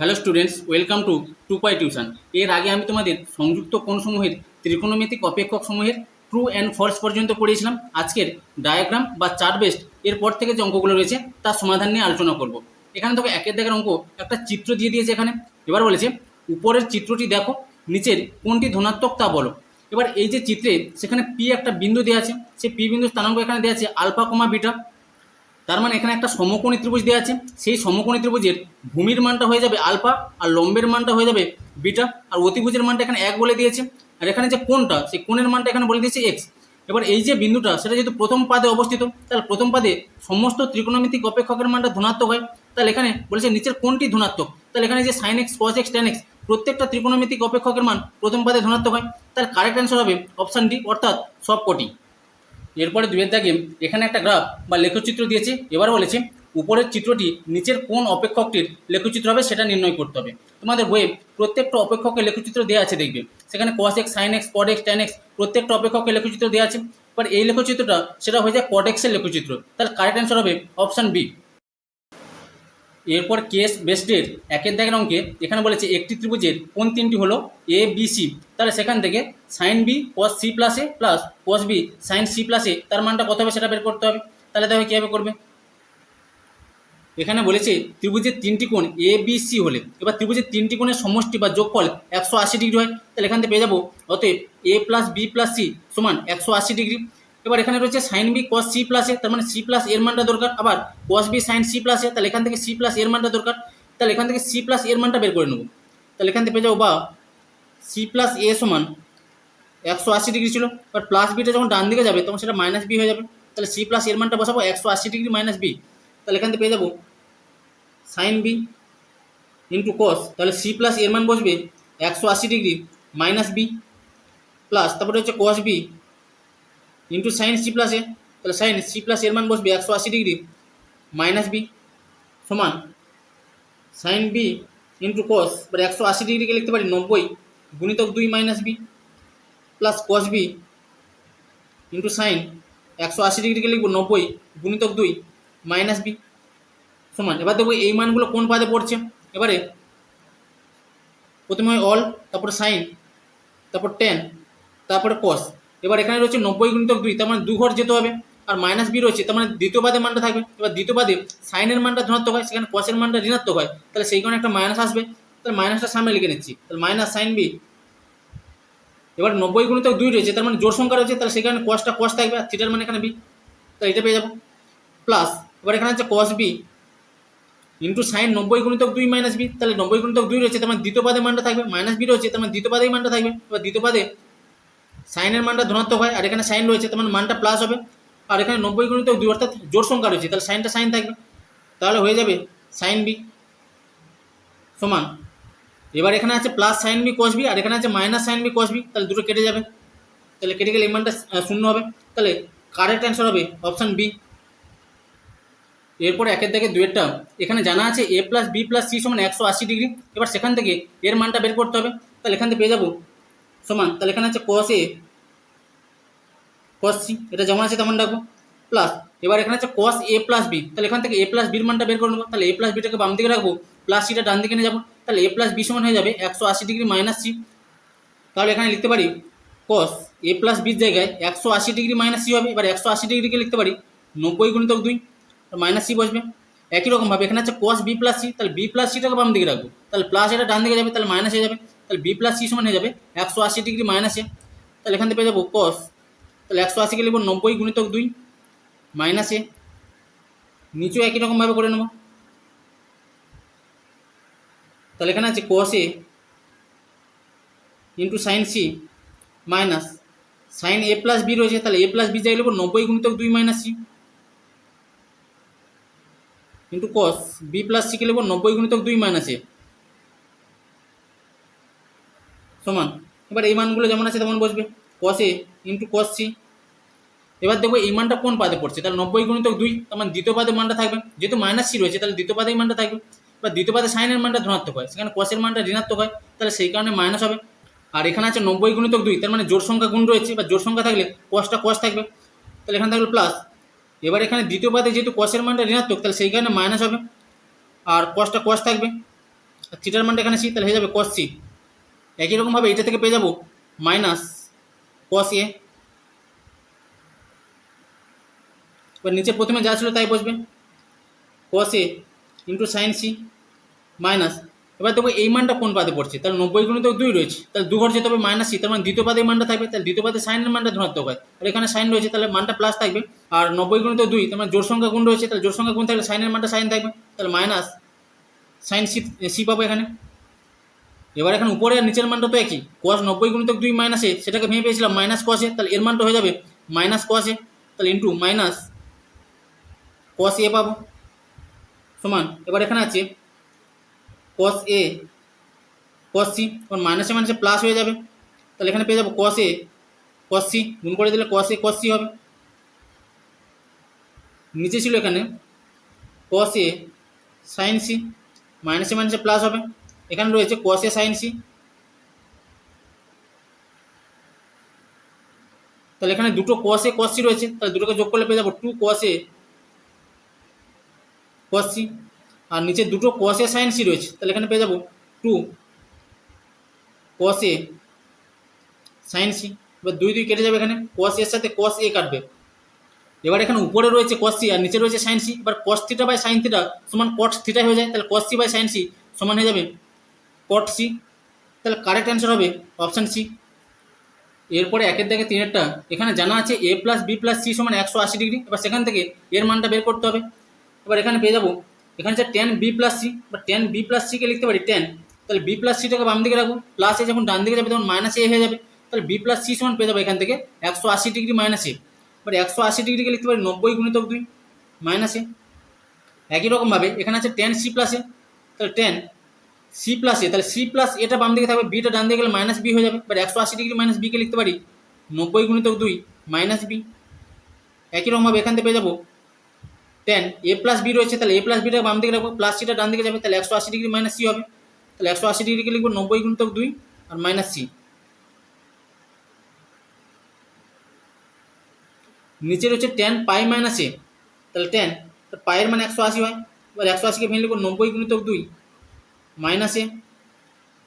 Hello students, welcome to two pi tuition. এর আগে আমি তোমাদের সংযুক্ত কোণসমূহের ত্রিকোণমিতিক অপেক্ষক সমূহের ট্রু অ্যান্ড ফলস পর্যন্ত পড়িয়েছিলাম। আজকের ডায়াগ্রাম বা চার্ট বেস্ট এরপর থেকে যে অঙ্কগুলো রয়েছে, তার সমাধান নিয়ে আলোচনা করব। এখানে তোকে একের দেখার অঙ্ক একটা চিত্র দিয়ে দিয়েছে এখানে। এবার বলেছে, উপরের চিত্রটি দেখো, নিচের কোনটি ধনাত্মক তা বলো। এবার এই যে চিত্রে সেখানে পি একটা বিন্দু দেওয়া আছে, সেই পি বিন্দু স্থানাঙ্ক এখানে দেওয়া আছে আলফা কমা বিটা। তার মানে এখানে একটা সমকোণী ত্রিভুজ দেওয়া আছে। সেই সমকোণী ত্রিভুজের ভূমির মানটা হয়ে যাবে আলফা আর লম্বের মানটা হয়ে যাবে বিটা। আর অতিভুজের মানটা এখানে এক বলে দিয়েছে। আর এখানে যে কোণটা, সেই কোণের মানটা এখানে বলে দিয়েছে এক্স এবার এই যে বিন্দুটা, সেটা যেহেতু প্রথম পাদে অবস্থিত, তাহলে প্রথম পাদে সমস্ত ত্রিকোণমিতিক অপেক্ষকের মানটা ধনাত্মক হয়। তাহলে এখানে বলেছে নিচের কোনটি ধনাত্মক। তাহলে এখানে যে sine x cos x tan x প্রত্যেকটা ত্রিকোণমিতিক অপেক্ষকের মান প্রথম পাদে ধনাত্মক হয়। তাহলে কারেক্ট অ্যান্সার হবে অপশান ডি অর্থাৎ সব কটি এরপরে দুয়ের দাগে এখানে একটা গ্রাফ বা লেখচিত্র দিয়েছে এবার বলেছে, উপরের চিত্রটি নিচের কোন অপেক্ষকটির লেখচিত্র হবে সেটা নির্ণয় করতে হবে। তোমাদের বইয়ে প্রত্যেকটা অপেক্ষকের লেখচিত্র দেওয়া আছে দেখবে। সেখানে cos x sine x cot x tan x প্রত্যেকটা অপেক্ষকের লেখচিত্র দেওয়া আছে। এবার এই লেখচিত্রটা সেটা হয়ে যায় কড এক্সের লেখচিত্র। তাহলে কারেক্ট অ্যান্সার হবে অপশান বি এরপর কেস বেস্টের একের দাগের অঙ্কে এখানে বলেছে একটি ত্রিভুজের কোন তিনটি হলো এ বি সি তাহলে সেখান থেকে sine B cos C plus plus cos B sine C plus তার মানটা কত হবে সেটা বের করতে হবে। তাহলে দেখো কীভাবে করবে। এখানে বলেছে ত্রিভুজের তিনটি কোণ এ বি সি হলে, এবার ত্রিভুজের তিনটি কোণের সমষ্টি বা যোগফল একশো আশি ডিগ্রি হয়, তাহলে এখান থেকে পেয়ে যাব। অতএব A plus B plus C সমান একশো আশি ডিগ্রি। এবার এখানে রয়েছে sine B cos C plus তার মানে সি প্লাস এর মানটা দরকার। আবার cos B sine C plus তাহলে এখান থেকে সি প্লাস এর মানটা দরকার। তাহলে এখান থেকে সি প্লাস এর মানটা বের করে নেব। তাহলে এখান থেকে পেয়ে যাব বা সি প্লাস এ সমান একশো আশি ডিগ্রি ছিল। এবার প্লাস বিটা যখন ডান দিকে যাবে, তখন সেটা মাইনাস বি হয়ে যাবে। তাহলে সি প্লাস এর মানটা বসাবো, একশো আশি ডিগ্রি মাইনাস বি তাহলে এখান থেকে পেয়ে যাব সাইন বি ইন্টু কস তাহলে সি প্লাস এর মান বসবে একশো আশি ডিগ্রি মাইনাস বি প্লাস তারপরে হচ্ছে cos B into sine C plus A তাহলে সাইন সি প্লাস এর মান বসবে একশো আশি ডিগ্রি মাইনাস বি সমান সাইন বি ইন্টু কস এবার একশো আশি ডিগ্রিকে লিখতে পারি নব্বই, গুণিতক দুই minus B plus cos B into sine একশো আশি ডিগ্রিকে লিখব নব্বই, গুণিতক দুই মাইনাস বি সমান। এবার দেখব এই মানগুলো কোন পাদে পড়ছে? এবারে প্রথমে হয় অল তারপরে সাইন তারপর টেন তারপরে কস এবার এখানে রয়েছে নব্বই গুণিতক দুই, তার মানে দু ঘর যেতে হবে। আর মাইনাস বি রয়েছে, তার মানে দ্বিতীয় পাদে মানটা থাকবে। এবার দ্বিতীয় পাদে সাইনের মানটা ধনাত্মক হয়, সেখানে কসের মানটা ঋণাত্মক হয়। তাহলে সেই কারণে একটা মাইনাস আসবে। তাহলে মাইনাসটা সামনে লিখে নিচ্ছি। তাহলে মাইনাস সাইন বি এবার নব্বই গুণিতক দুই রয়েছে, তার মানে জোর সংখ্যা রয়েছে, তাহলে সেখানে কসটা কস থাকবে, আর থিটার মানে এখানে বি তাহলে এটা পেয়ে যাব। প্লাস এবার এখানে হচ্ছে কস বি ইন্টু সাইন নব্বই গুণিতক দুই মাইনাস বি তাহলে নব্বই গুণিতক দুই রয়েছে, তার মানে দ্বিতীয় পাদে মানটা থাকবে। মাইনাস বি রয়েছে, তার মানে দ্বিতীয় পাদেই মানটা থাকবে। এবার দ্বিতীয় পাদে সাইনের মানটা ধনাত্মক হয়, আর এখানে সাইন রয়েছে, তার মানে মানটা প্লাস হবে। আর এখানে নব্বই গুণিতক দুই, অর্থাৎ জোর সংখ্যা রয়েছে, তাহলে সাইনটা সাইন থাকবে। তাহলে হয়ে যাবে সাইন বি সমান। এবার এখানে আছে plus sine B cos B, আর এখানে আছে minus sine B cos B, তাহলে দুটো কেটে যাবে। তাহলে কেটে গেলে এই মানটা শূন্য হবে। তাহলে কারেক্ট অ্যান্সার হবে অপশান বি এরপরে একের থেকে দুয়েরটা এখানে জানা আছে A plus B plus C সমান একশো আশি ডিগ্রি। এবার সেখান থেকে এর মানটা বের করতে হবে। তাহলে এখান থেকে পেয়ে যাব সমান, তাহলে এখানে আছে কস এ কস সি এটা যেমন আছে তেমন রাখব প্লাস এবার এখানে আছে কস এ প্লাস বি তাহলে এখান থেকে এ প্লাস বির মানটা বের করে নেব, তাহলে এ প্লাস বিটাকে বাম দিকে রাখব প্লাস সিটা ডান দিকে নিয়ে যাব, তাহলে এ প্লাস বি সমান হয়ে যাবে একশো আশি ডিগ্রি মাইনাস সি তাহলে এখানে লিখতে পারি কস এ প্লাস বির জায়গায় একশো আশি ডিগ্রি মাইনাস সি হবে, এবার একশো আশি ডিগ্রিকে লিখতে পারি নব্বই গুণিতক দুই মাইনাস সি বসবে, একই রকমভাবে এখানে আছে কস বি প্লাস সি তাহলে বি প্লাস সিটাকে বাম দিকে রাখব, তাহলে প্লাস এটা ডান দিকে যাবে, তাহলে মাইনাস হয়ে যাবে তাহলে বি প্লাস সি সমান হয়ে যাবে একশো আশি ডিগ্রি মাইনাসে তাহলে এখান থেকে পেয়ে যাব কস তাহলে একশো আশিকে লিখব নব্বই গুণিতক দুই মাইনাসে নিচেও একই রকমভাবে করে নেব। তাহলে এখানে আছে cos A into sine C minus sine A plus B রয়েছে, তাহলে এ প্লাস বি যাই লিখব নব্বই গুণিতক দুই minus C into cos B plus সিকে লিখব নব্বই গুণিতক দুই মাইনাস সমান। এবার এই মানগুলো যেমন আছে তেমন বসবে। কস ইন্টু কস সি এবার দেখব এই মানটা কোন পাদে পড়ছে? তাহলে নব্বই গুণিতক দুই, তার মানে দ্বিতীয় পাদে মানটা থাকবে। যেহেতু মাইনাস সি রয়েছে, তাহলে দ্বিতীয় পাদেই মানটা থাকবে। বা দ্বিতীয় পাদে সাইনের মানটা ধনাত্মক হয়, সেখানে কসের মানটা ঋণাত্মক হয়, তাহলে সেই কারণে মাইনাস হবে। আর এখানে আছে নব্বই গুণিতক দুই, তার মানে জোর সংখ্যা গুণ রয়েছে বা জোর সংখ্যা থাকলে কসটা কস থাকবে। তাহলে এখানে থাকবে প্লাস এবার এখানে দ্বিতীয় পাদে যেহেতু কসের মানটা ঋণাত্মক, তাহলে সেই কারণে মাইনাস হবে। আর কসটা কস থাকবে। আর থিটার মানটা এখানে সি তাহলে হয়ে যাবে কস সি একই রকমভাবে এটা থেকে পেয়ে যাব মাইনাস কস এ এবার নিচে প্রথমে যা ছিল তাই বসবে। Cos A into sine C minus এবার দেখব এই মানটা কোন পাদে পড়ছে? তাহলে নব্বই গুণিত দুই রয়েছে। তাহলে দু ঘর যেতে হবে মাইনাস সি তার মানে দ্বিতীয় এই মানটা থাকবে। তাহলে দ্বিতীয় পাদে সাইনের মানটা ধনাত্মক হয়। আর এখানে সাইন রয়েছে, তাহলে মানটা প্লাস থাকবে। আর নব্বই গুণিত দুই, তার মানে জোর সংখ্যা গুণ রয়েছে, তাহলে জোর সংখ্যা গুণ থাকলে সাইনের মানটা সাইন থাকবে। তাহলে মাইনাস সাইন সি সি পাবো এখানে। এবার এখানে উপরে আর নিচের মানটা তো একই। কস নব্বই গুণিত দুই মাইনাসে সেটাকে ভেঙে পেয়েছিলাম মাইনাস কসে তাহলে এর মানটা হয়ে যাবে মাইনাস কসে তাহলে ইন্টু মাইনাস কস এ পাবো। সমান, এবার এখানে আছে কস এ কস সি কারণ মাইনাসে মাইনাসে প্লাস হয়ে যাবে। তাহলে এখানে পেয়ে যাব কস এ কস সি গুণ করে দিলে কস এ কস সি হবে। নিচে ছিল এখানে কস এ সাইন সি মাইনাসে মাইনাসে প্লাস হবে। এখানে রয়েছে এ সাইন সি। তাহলে এখানে দুটো কস এ কস সি রয়েছে, তাহলে দুটোকে যোগ করলে পেয়ে যাব টু কস এ কস সি। আর নিচে দুটো এ সাইন সি রয়েছে, তাহলে এখানে পেয়ে যাব টু এ সাইন সি। এবার দুই দুই কেটে যাবে এখানে কস এর সাথে কস এ কাটবে। এবার এখানে উপরে রয়েছে সি, আর নিচে রয়েছে সাইন সি। এবার cos theta by sine theta সমান কট থিটা হয়ে যায়, তাহলে cos C by sine C সমান হয়ে যাবে কট সি তাহলে কারেক্ট অ্যান্সার হবে অপশান সি এরপরে একের দেখে তিনেরটা, এখানে জানা আছে A plus B plus C সমান একশো আশি ডিগ্রি এবার সেখান থেকে এর মানটা বের করতে হবে। এবার এখানে পেয়ে যাব, এখানে হচ্ছে টেন বি প্লাস সি বা টেন বি প্লাস সিকে লিখতে পারি টেন তাহলে বি প্লাস সিটাকে বাম দিকে রাখব প্লাস এ যখন ডান দিকে যাবে তখন মাইনাস এ হয়ে যাবে, তাহলে বি প্লাস সি সমান পেয়ে যাব এখান থেকে একশো আশি ডিগ্রি মাইনাস এ এবার একশো আশি ডিগ্রিকে লিখতে পারি নব্বই গুণিতক দুই মাইনাস এ একই রকমভাবে এখানে আছে টেন সি প্লাস এ তাহলে টেন সি প্লাস এ তাহলে সি প্লাস এটা বাম দিকে থাকবে বিটা ডান দিকে গেলে মাইনাস বি হয়ে যাবে, এবার একশো আশি ডিগ্রি মাইনাস বিকে লিখতে পারি, নব্বই গুণিতক দুই মাইনাস বি একই রকমভাবে এখান থেকে পেয়ে যাব টেন এ প্লাস বি রয়েছে, তাহলে এ প্লাস বিটা বাম দিকে রাখব প্লাস সিটা ডান দিকে যাবে, তাহলে একশো আশি ডিগ্রি মাইনাস সি হবে, তাহলে একশো আশি ডিগ্রিকে লিখব নব্বই গুণিতক দুই আর মাইনাস সি নিচে রয়েছে টেন পাই মাইনাস এ তাহলে টেন পায়ের মানে একশো আশি হয়, এবার একশো আশিকে ভেঙে লিখব নব্বই গুণিতক দুই minus A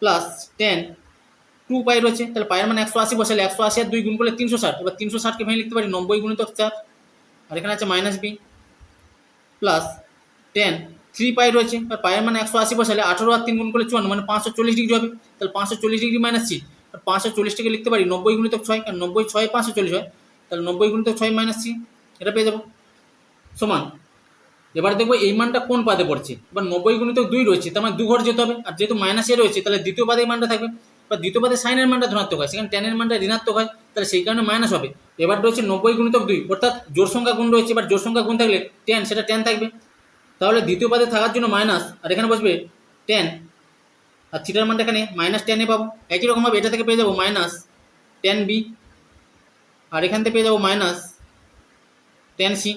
plus tan two pi রয়েছে, তাহলে পায়ের মানে একশো আশি বসালে একশো আশি আর দুই গুণ করলে তিনশো ষাট। এবার তিনশো ষাটকে ভেঙে লিখতে পারি নব্বই গুণিতক চার। আর এখানে আছে minus B plus tan three pi রয়েছে, আর পায়ের মানে একশো আশি বসালে আঠারো আর তিন গুণ করলে চুয়ান্ন মানে পাঁচশো চল্লিশ ডিগ্রি হবে। তাহলে পাঁচশো চল্লিশ ডিগ্রি মাইনাস সি আর পাঁচশো চল্লিশটাকে লিখতে পারি নব্বই গুণিতক ছয়, আর নব্বই ছয় পাঁচশো চল্লিশ হয়। তাহলে নব্বই গুণিতক ছয় মাইনাস সি এটা পেয়ে যাব। সমান এবার দেখব এই মানটা কোন পাদে পড়ছে? এবার নব্বই গুণিত দুই রয়েছে, তার মানে দু ঘর যেতে হবে। আর যেহেতু মাইনাসে রয়েছে, তাহলে দ্বিতীয় পাদে এই মানটা থাকবে। বা দ্বিতীয় পাদে সাইনের মানটা ধনাত্মক হয়, সেখানে টেনের মানটা ঋণাত্মক হয়, তাহলে সেই কারণে মাইনাস হবে। এবার রয়েছে নব্বই গুণিতক দুই, অর্থাৎ জোর সংখ্যা গুণ রয়েছে, এবার জোর সংখ্যা গুণ থাকলে টেন সেটা টেন থাকবে। তাহলে দ্বিতীয় পাদে থাকার জন্য মাইনাস আর এখানে বসবে টেন আর থিটার মানটা এখানে মাইনাস টেনে পাবো। একই রকমভাবে এটা থেকে পেয়ে যাব মাইনাস টেন বি আর এখান থেকে পেয়ে যাব মাইনাস টেন সি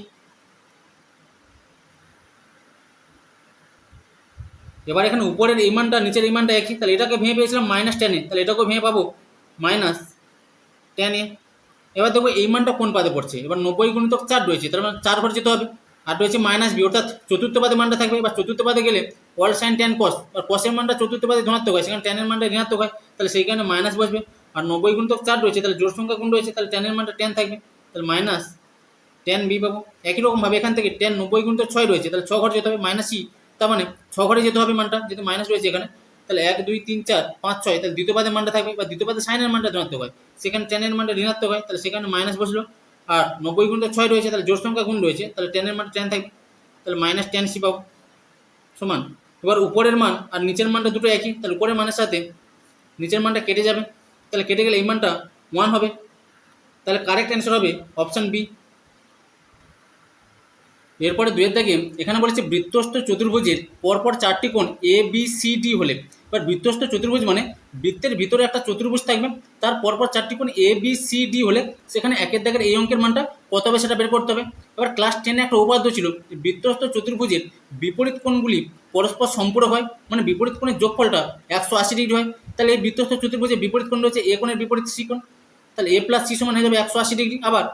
এবার এখানে উপরের এই মানটা নিচের এই মানটা একই। তাহলে এটাকে ভেঙে পেয়েছিলাম মাইনাস টেনে তাহলে এটাকেও ভেঙে পাবো? মাইনাস টেন এবার দেখব এই মানটা কোন পাদে পড়ছে? এবার নব্বই গুণিতক চার রয়েছে। তার মানে চার ঘর যেতে হবে। আর রয়েছে মাইনাস বি অর্থাৎ চতুর্থ পাদে মানটা থাকবে। এবার চতুর্থ পাদে গেলে অল সাইন টেন কস আর কসের মানটা চতুর্থ পাদে ধনাত্মক হয়। সেখানে টেনের মানটা ঋণাত্মক হয়। তাহলে সেই কারণে মাইনাস বসবে। আর নব্বই গুণিতক চার রয়েছে। তাহলে জোর সংখ্যা গুণ রয়েছে? তাহলে টেনের মানটা টেন থাকবে। তাহলে মাইনাস টেন বি পাবো। একই রকমভাবে এখান থেকে টেন নব্বই গুণিতক ছয় রয়েছে। তাহলে ছ ঘর যেতে হবে। মাইনাস সি তার মানে ছ ঘরে যেতে হবে মানটা, যেহেতু মাইনাস রয়েছে এখানে, তাহলে এক, দুই, তিন, চার, পাঁচ, ছয়, তাহলে দ্বিতীয় পাদে মানটা থাকবে বা দ্বিতীয় পাদে সাইনের মানটা ধনাত্মক হয়। সেখানে টেনের মানটা ঋণাত্মক হয়, তাহলে সেখানে মাইনাস বসল। আর নব্বই গুণটা ছয় রয়েছে, তাহলে জোর সংখ্যা গুণ রয়েছে, তাহলে টেনের মানটা টেন থাকবে, তাহলে মাইনাস টেন সি পাবো? সমান। এবার উপরের মান আর নিচের মানটা দুটো একই, তাহলে উপরের মানের সাথে নিচের মানটা কেটে যাবে, তাহলে কেটে গেলে এই মানটা ওয়ান হবে। তাহলে কারেক্ট অ্যান্সার হবে অপশান বি এরপরে দুয়ের দাগে এখানে বলেছে বৃত্তস্থ চতুর্ভুজের পরপর চারটি কোণ এ বি সি ডি হলে। এবার বৃত্তস্থ চতুর্ভুজ মানে বৃত্তের ভিতরে একটা চতুর্ভুজ থাকবে, তার পরপর চারটি কোণ এ বি সি ডি হলে সেখানে একের দাগের এই অঙ্কের মানটা কত হবে সেটা বের করতে হবে। এবার ক্লাস টেনে একটা উপাদ্য ছিল যে বৃত্তস্থ চতুর্ভুজের বিপরীত কোণগুলি পরস্পর সম্পূরক হয় মানে বিপরীত কোণের যোগফলটা একশো আশি ডিগ্রি হয়। তাহলে এই বৃত্তস্থ চতুর্ভুজের বিপরীত কোণ রয়েছে এ কোণের বিপরীত সি কোণ, তাহলে এ প্লাস সি সমান হয়ে যাবে একশো আশি ডিগ্রি। আবার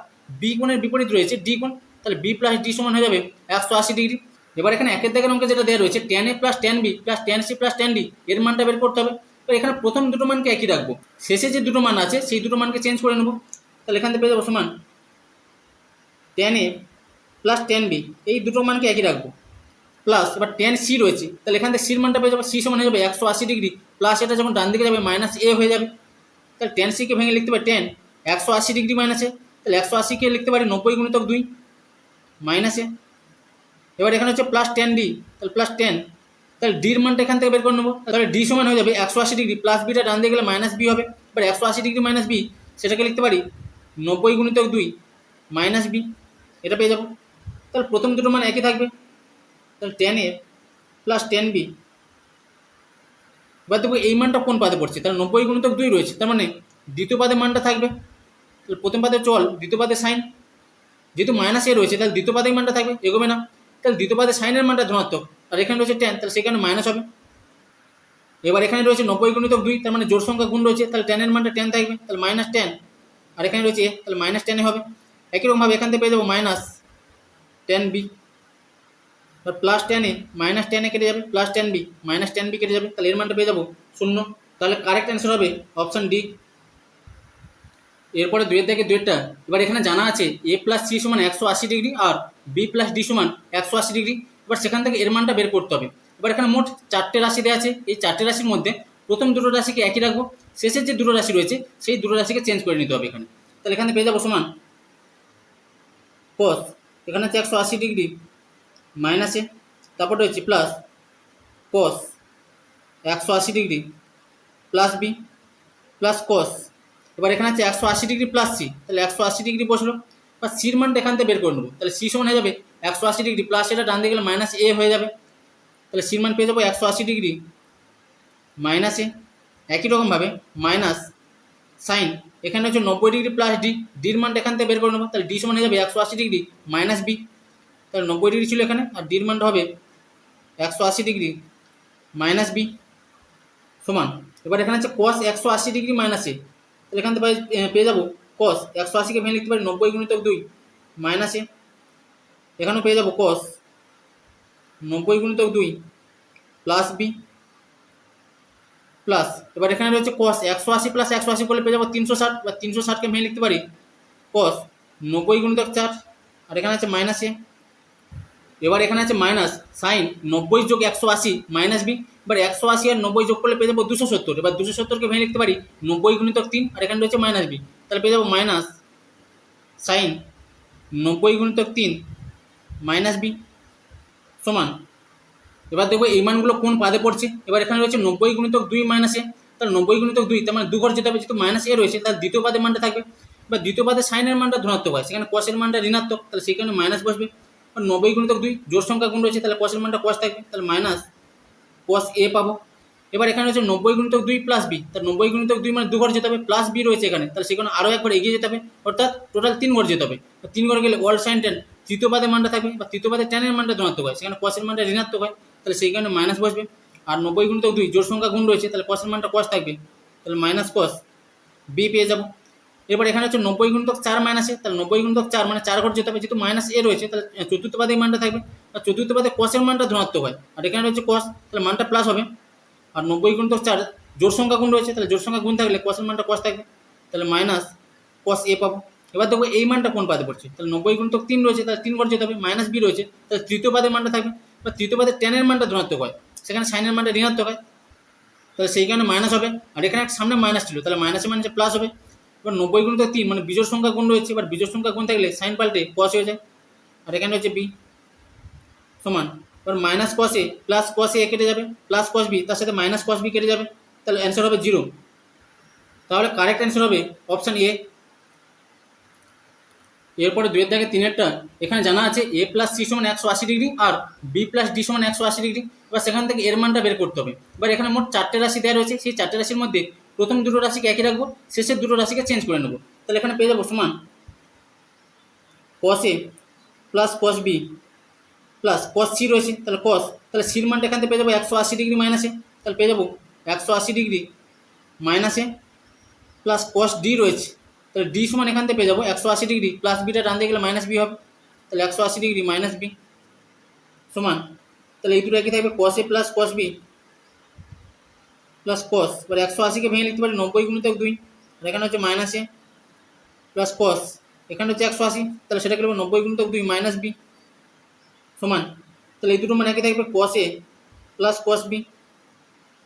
বি কোণের বিপরীত রয়েছে ডি কোণ তাহলে বি প্লাস ডি সমান হয়ে যাবে একশো আশি ডিগ্রি এবার এখানে একের দাগের অঙ্কে যেটা দেওয়া রয়েছে tan A plus tan B plus tan C plus tan D এর মানটা বের করতে হবে। এবার এখানে প্রথম দুটো মানকে একই রাখব। শেষে যে দুটো মান আছে, সেই দুটো মানকে চেঞ্জ করে নেব। তাহলে এখান থেকে পেয়ে যাব সমান tan A plus tan B এই দুটো মানকে একই রাখব। প্লাস এবার টেন সি রয়েছে, তাহলে এখান থেকে সির মানটা পেয়ে যাব সি সমান হয়ে যাবে একশো আশি ডিগ্রি প্লাস এটা যখন ডান দিকে যাবে মাইনাস এ হয়ে যাবে। তাহলে টেন সিকে ভেঙে লিখতে পারি টেন একশো আশি ডিগ্রি মাইনাসে তাহলে একশো আশিকে লিখতে পারি নব্বই গুণিতক দুই। মাইনাসে এবার এখানে হচ্ছে প্লাস টেন ডি তাহলে প্লাস টেন তাহলে ডির মানটা এখান থেকে বের করে নেব। তাহলে ডি সমান হয়ে যাবে একশো আশি ডিগ্রি প্লাস বিটা ডান দিয়ে গেলে মাইনাস বি হবে। এবার একশো আশি ডিগ্রি মাইনাস বি সেটাকে লিখতে পারি নব্বই গুণিতক দুই মাইনাস বি এটা পেয়ে যাব। তাহলে প্রথম দুটো মান একই থাকবে। তাহলে tan A plus tan B এবার দেখব এই মানটা কোন পাদে পড়ছে? তাহলে নব্বই গুণিতক দুই রয়েছে, তার মানে দ্বিতীয় পাদে মানটা থাকবে। তাহলে প্রথম পাদে চল, দ্বিতীয় পাদে সাইন যেহেতু মাইনাস এ রয়েছে, তাহলে দ্বিতীয় পাদেই মানটা থাকবে, এগোবে না। তাহলে দ্বিতীয় পাদে সাইনের মানটা ধনাত্মক, আর এখানে রয়েছে টেন তাহলে সেখানে মাইনাস হবে। এবার এখানে রয়েছে নব্বই গুণিতক দুই, তার মানে জোর সংখ্যা গুণ রয়েছে, তাহলে টেনের মানটা টেন থাকবে, তাহলে মাইনাস টেন আর এখানে রয়েছে এ তাহলে মাইনাস টেনে হবে। একই রকমভাবে এখান থেকে পেয়ে যাব মাইনাস টেন বি এবার প্লাস টেনে মাইনাস টেনে কেটে যাবে plus tan B minus tan B কেটে যাবে, তাহলে এর মানটা পেয়ে যাব শূন্য। তাহলে কারেক্ট অ্যান্সার হবে অপশান ডি এরপরে দুয়ের থেকে দুয়েরটা এবার এখানে জানা আছে, এ প্লাস সি সমান একশো আশি ডিগ্রি আর বি প্লাস ডি সমান একশো আশি ডিগ্রি। এবার সেখান থেকে এর মানটা বের করতে হবে। এবার এখানে মোট চারটে রাশি দেওয়া আছে। এই চারটে রাশির মধ্যে প্রথম দুটো রাশিকে একই রাখব। শেষের যে দুটো রাশি রয়েছে, সেই দুটো রাশিকে চেঞ্জ করে নিতে হবে এখানে। তাহলে এখানে পেয়ে যাব সমান কস এখানে হচ্ছে একশো আশি ডিগ্রি মাইনাসে তারপর রয়েছে প্লাস কস একশো আশি degree plus B plus cos এবার এখানে আছে একশো আশি ডিগ্রি প্লাস সি তাহলে একশো আশি ডিগ্রি বসল। বা সির মানটা এখান থেকে বের করে নেব। তাহলে সি সমান হয়ে যাবে একশো আশি ডিগ্রি প্লাস এটা ডান দিকে গেলে মাইনাস এ হয়ে যাবে। তাহলে সির মান পেয়ে যাব একশো আশি ডিগ্রি মাইনাসে একই রকমভাবে মাইনাস সাইন এখানে হচ্ছে নব্বই ডিগ্রি প্লাস ডি ডির মানটা এখান থেকে বের করে নেব। তাহলে ডি সমান হয়ে যাবে একশো আশি ডিগ্রি মাইনাস বি তাহলে নব্বই ডিগ্রি ছিল এখানে, আর ডির মানটা হবে একশো আশি ডিগ্রি মাইনাস বি সমান। এবার এখানে হচ্ছে কস একশো আশি ডিগ্রি মাইনাসে এখান থেকে পেয়ে যাব। কস একশো আশিকে ভেঙে লিখতে পারি নব্বই গুণিতক দুই মাইনাসে এখানেও পেয়ে যাব কস নব্বই গুণিতক দুই প্লাস বি প্লাস এবার এখানে রয়েছে কস একশো আশি প্লাস একশো আশি করলে পেয়ে যাব তিনশো ষাট বা তিনশো ষাটকে ভেঙে লিখতে পারি কস নব্বই গুণিতক চার, আর এখানে আছে মাইনাসে এবার এখানে আছে মাইনাস সাইন নব্বই যোগ একশো আশি মাইনাস বি এবার একশো আশি আর নব্বই যোগ করলে পেয়ে যাব দুশো সত্তর। এবার দুশো সত্তরকে ভেঙে লিখতে পারি নব্বই গুণিতক তিন, আর এখানে রয়েছে মাইনাস বি তাহলে পেয়ে যাব মাইনাস সাইন নব্বই গুণিতক তিন মাইনাস বি সমান। এবার দেখব এই মানগুলো কোন পাদে পড়ছে? এবার এখানে রয়েছে নব্বই গুণিতক দুই মাইনাসে তাহলে নব্বই গুণিতক দুই, তার মানে দু ঘর যেতে হবে, যেহেতু মাইনাস এ রয়েছে, তাহলে দ্বিতীয় পাদে মানটা থাকবে। এবার দ্বিতীয় পাদে সাইনের মানটা ধনাত্মক হয়, সেখানে কসের মানটা ঋণাত্মক, তাহলে সেখানে মাইনাস বসবে। নব্বই গুণিতক দুই জোর সংখ্যা গুণ রয়েছে, তাহলে কসের মানটা কস থাকবে, তাহলে মাইনাস কস এ পাবো। এবার এখানে রয়েছে নব্বই গুণিতক দুই প্লাস বি তার নব্বই গুণিতক দুই মানে দু ঘর যেতে হবে প্লাস বি রয়েছে এখানে। তাহলে সেখানে আরও একবার এগিয়ে যেতে হবে, অর্থাৎ টোটাল তিন ঘর যেতে হবে। তিন ঘর গেলে ওয়াল সাইন টেন তৃতীয় পাদে মানটা থাকবে বা তৃতীয় পাদে টেনের মানটা ধনাত্মক হয়। সেখানে কসের মানটা ঋণাত্মক হয়। তাহলে সেই কারণে মাইনাস বসবে। আর নব্বই গুণিতক দুই জোর সংখ্যা গুণ রয়েছে, তাহলে কসের মানটা কস থাকবে। তাহলে মাইনাস কস বি পেয়ে যাব। এবার এখানে হচ্ছে নব্বই গুণিতক চার মাইনাসে তাহলে নব্বই গুণিতক চার মানে চার ঘর যেতে হবে, যেহেতু মাইনাস এ রয়েছে, তাহলে চতুর্থ পাদে মানটা থাকবে, আর চতুর্থ পাদে কসের মানটা ধনাত্মক হয়, আর এখানে রয়েছে কস তাহলে মানটা প্লাস হবে, আর নব্বই গুণিতক চার জোর সংখ্যা গুণ রয়েছে, তাহলে জোর সংখ্যা গুণ থাকলে কসের মানটা কস থাকবে, তাহলে মাইনাস কস এ পাবো, এবার দেখব এই মানটা কোন পাদে পড়ছে, তাহলে নব্বই গুণিতক তিন রয়েছে, তাহলে তিন ঘর যেতে হবে মাইনাস বি রয়েছে, তাহলে তৃতীয় পাদে মানটা থাকবে, বা তৃতীয় পাদে টেনের মানটা ধনাত্মক হয়, সেখানে সাইনের মানটা ঋণাত্মক হয়, তাহলে সেই কারণে মাইনাস হবে, আর এখানে সামনে মাইনাস ছিল, তাহলে মাইনাসে মানে প্লাস হবে এবার নব্বই গুণিতক তিন মানে বিজোড় সংখ্যা গুণ রয়েছে, এবার বিজোড় সংখ্যা গুণ থাকলে সাইন পাল্টে কস হয়ে যায়। আর এখানে হচ্ছে বি সমান। এবার মাইনাস কস এ প্লাস কস এ কেটে যাবে প্লাস কস বি তার সাথে মাইনাস কস বি কেটে যাবে, তাহলে অ্যান্সার হবে জিরো তাহলে কারেক্ট অ্যান্সার হবে অপশান এ এরপরে দুয়ের দাগে তিনেরটা, এখানে জানা আছে এ প্লাস সি সমান একশো আশি ডিগ্রি আর বি প্লাস ডি সমান একশো আশি ডিগ্রি এবার সেখান থেকে এর মানটা বের করতে হবে। এবার এখানে মোট চারটে রাশি দেওয়া রয়েছে, সেই চারটে রাশির মধ্যে প্রথম দুটো রাশিকে একই রাখব, শেষের দুটো রাশিকে চেঞ্জ করে নেব। তাহলে এখানে পেয়ে যাব সমান cos A plus cos B plus cos C রয়েছে, তাহলে কস তাহলে সির মানটা এখান থেকে পেয়ে যাব একশো আশি ডিগ্রি মাইনাসে তাহলে পেয়ে যাব একশো আশি ডিগ্রি মাইনাসে প্লাস কস ডি রয়েছে, তাহলে ডি সমান এখান থেকে পেয়ে যাব একশো আশি ডিগ্রি প্লাস বিটা দিয়ে গেলে মাইনাস বি হবে, তাহলে একশো আশি ডিগ্রি মাইনাস বি সমান, তাহলে এই দুটো একই থাকবে cos A plus cos B plus cos এবার একশো আশিকে ভেঙে লিখতে পারি নব্বই গুণিতক দুই, আর এখানে হচ্ছে মাইনাস প্লাস কস এখানে হচ্ছে একশো আশি, তাহলে সেটাকে লিখব নব্বই গুণিতক দুই মাইনাস বি সমান, তাহলে এই দুটো মানে একই থাকবে cos A plus cos B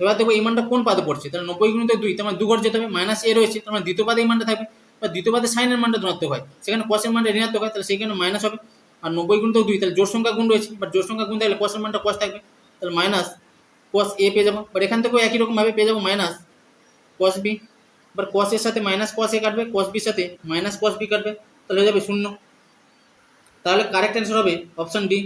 এবার দেখব এই মানটা কোন পাদে পড়ছে, তাহলে নব্বই গুণিতক দুই, তার মানে দু ঘর যেতে হবে মাইনাস এ রয়েছে, তার মানে দ্বিতীয় পাদে এই মানটা থাকবে বা দ্বিতীয় পাদে সাইনের মানটা ধনাত্মক হয়, সেখানে কসের মানটা ঋণাত্মক হয়, তাহলে সেখানে মাইনাস হবে, আর নব্বই গুণিতক দুই, তাহলে জোর সংখ্যা গুণ রয়েছে বাট জোর সংখ্যা গুণ থাকলে কসের মানটা কস থাকবে, তাহলে মাইনাস কস এ পেয়ে যাব। বাট এখান থেকেও একই রকমভাবে পেয়ে যাব মাইনাস কস বি এবার কস এর সাথে মাইনাস কস এ কাটবে কস বির সাথে মাইনাস কস বি কাটবে, তাহলে হয়ে যাবে শূন্য। তাহলে কারেক্ট অ্যান্সার হবে অপশান ডি